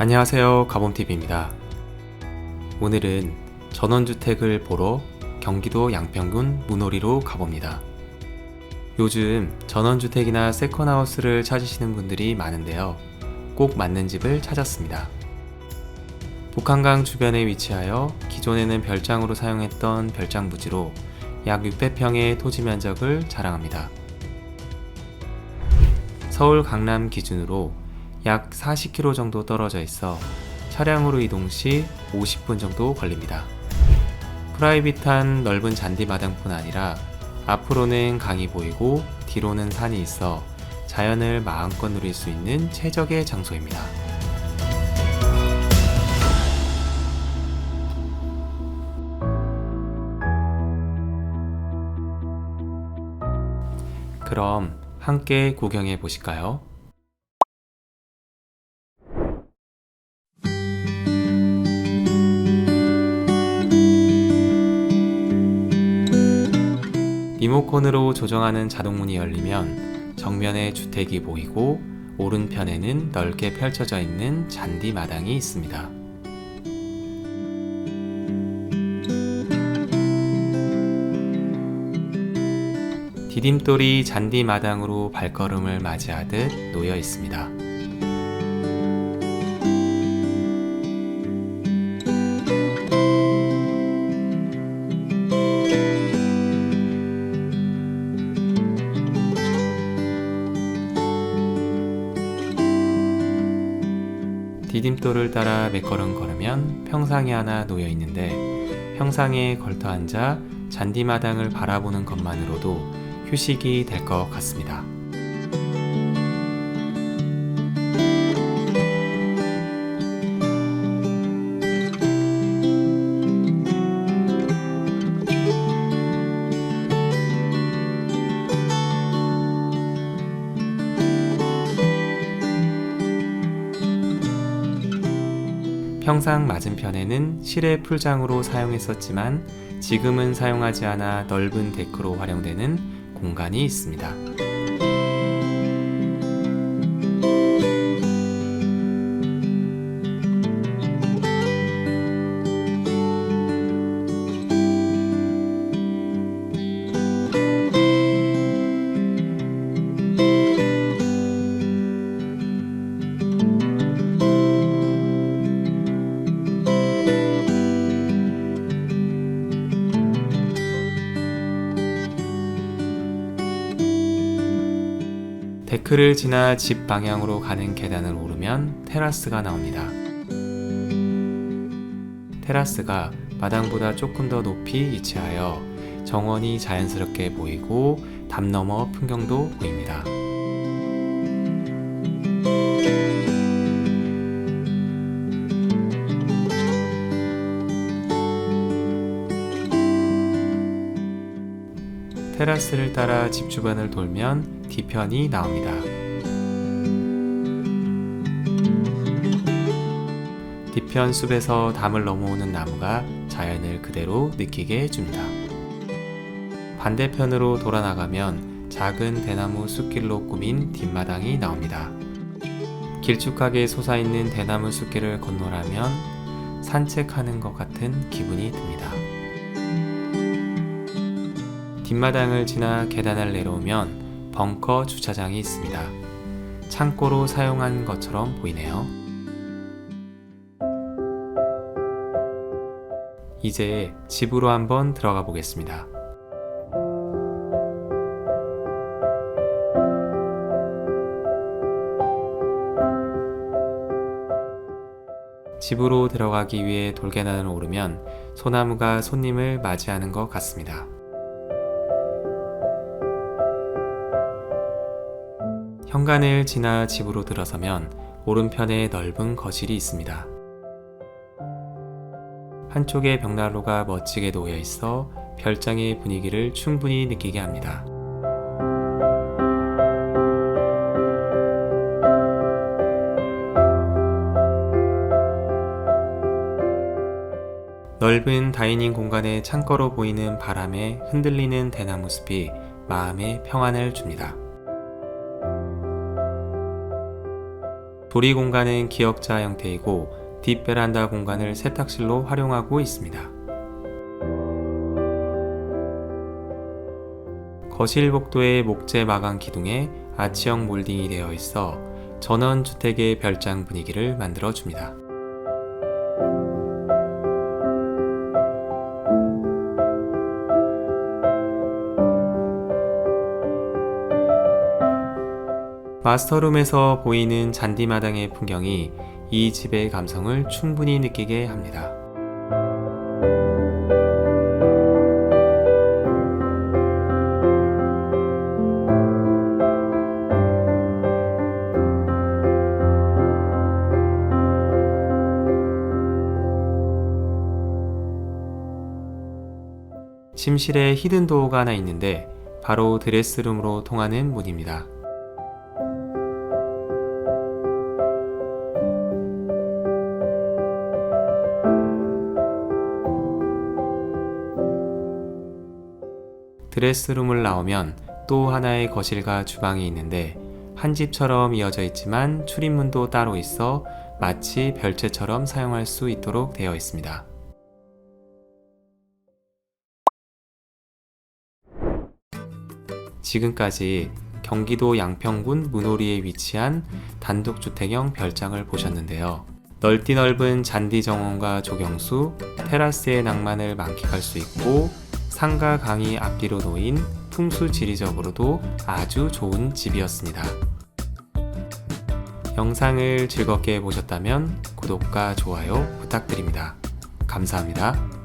안녕하세요. 가봄TV입니다. 오늘은 전원주택을 보러 경기도 양평군 문호리로 가봅니다. 요즘 전원주택이나 세컨하우스를 찾으시는 분들이 많은데요. 꼭 맞는 집을 찾았습니다. 북한강 주변에 위치하여 기존에는 별장으로 사용했던 별장 부지로 약 600평의 토지 면적을 자랑합니다. 서울 강남 기준으로 약 40km 정도 떨어져 있어 차량으로 이동 시 50분 정도 걸립니다. 프라이빗한 넓은 잔디마당뿐 아니라 앞으로는 강이 보이고 뒤로는 산이 있어 자연을 마음껏 누릴 수 있는 최적의 장소입니다. 그럼 함께 구경해 보실까요? 리모컨으로 조정하는 자동문이 열리면 정면에 주택이 보이고 오른편에는 넓게 펼쳐져 있는 잔디 마당이 있습니다. 디딤돌이 잔디 마당으로 발걸음을 맞이하듯 놓여 있습니다. 디딤돌을 따라 몇 걸음 걸으면 평상이 하나 놓여 있는데 평상에 걸터 앉아 잔디마당을 바라보는 것만으로도 휴식이 될 것 같습니다. 평상 맞은편에는 실외 풀장으로 사용했었지만 지금은 사용하지 않아 넓은 데크로 활용되는 공간이 있습니다. 데크를 지나 집 방향으로 가는 계단을 오르면 테라스가 나옵니다. 테라스가 마당보다 조금 더 높이 위치하여 정원이 자연스럽게 보이고 담 너머 풍경도 보입니다. 테라스를 따라 집 주변을 돌면 뒤편이 나옵니다. 뒤편 숲에서 담을 넘어오는 나무가 자연을 그대로 느끼게 해줍니다. 반대편으로 돌아 나가면 작은 대나무 숲길로 꾸민 뒷마당이 나옵니다. 길쭉하게 솟아있는 대나무 숲길을 건너라면 산책하는 것 같은 기분이 듭니다. 뒷마당을 지나 계단을 내려오면 벙커 주차장이 있습니다. 창고로 사용한 것처럼 보이네요. 이제 집으로 한번 들어가 보겠습니다. 집으로 들어가기 위해 돌계단을 오르면 소나무가 손님을 맞이하는 것 같습니다. 현관을 지나 집으로 들어서면 오른편에 넓은 거실이 있습니다. 한쪽에 벽난로가 멋지게 놓여 있어 별장의 분위기를 충분히 느끼게 합니다. 넓은 다이닝 공간의 창고로 보이는 바람에 흔들리는 대나무 숲이 마음에 평안을 줍니다. 조리 공간은 기역자 형태이고 뒷 베란다 공간을 세탁실로 활용하고 있습니다. 거실 복도에 목재 마감 기둥에 아치형 몰딩이 되어 있어 전원 주택의 별장 분위기를 만들어 줍니다. 마스터룸에서 보이는 잔디마당의 풍경이 이 집의 감성을 충분히 느끼게 합니다. 침실에 히든 도어가 하나 있는데 바로 드레스룸으로 통하는 문입니다. 드레스룸을 나오면 또 하나의 거실과 주방이 있는데 한 집처럼 이어져 있지만 출입문도 따로 있어 마치 별채처럼 사용할 수 있도록 되어 있습니다. 지금까지 경기도 양평군 문오리에 위치한 단독주택형 별장을 보셨는데요. 넓디 넓은 잔디 정원과 조경수, 테라스의 낭만을 만끽할 수 있고 상가 강이 앞뒤로 놓인 풍수 지리적으로도 아주 좋은 집이었습니다. 영상을 즐겁게 보셨다면 구독과 좋아요 부탁드립니다. 감사합니다.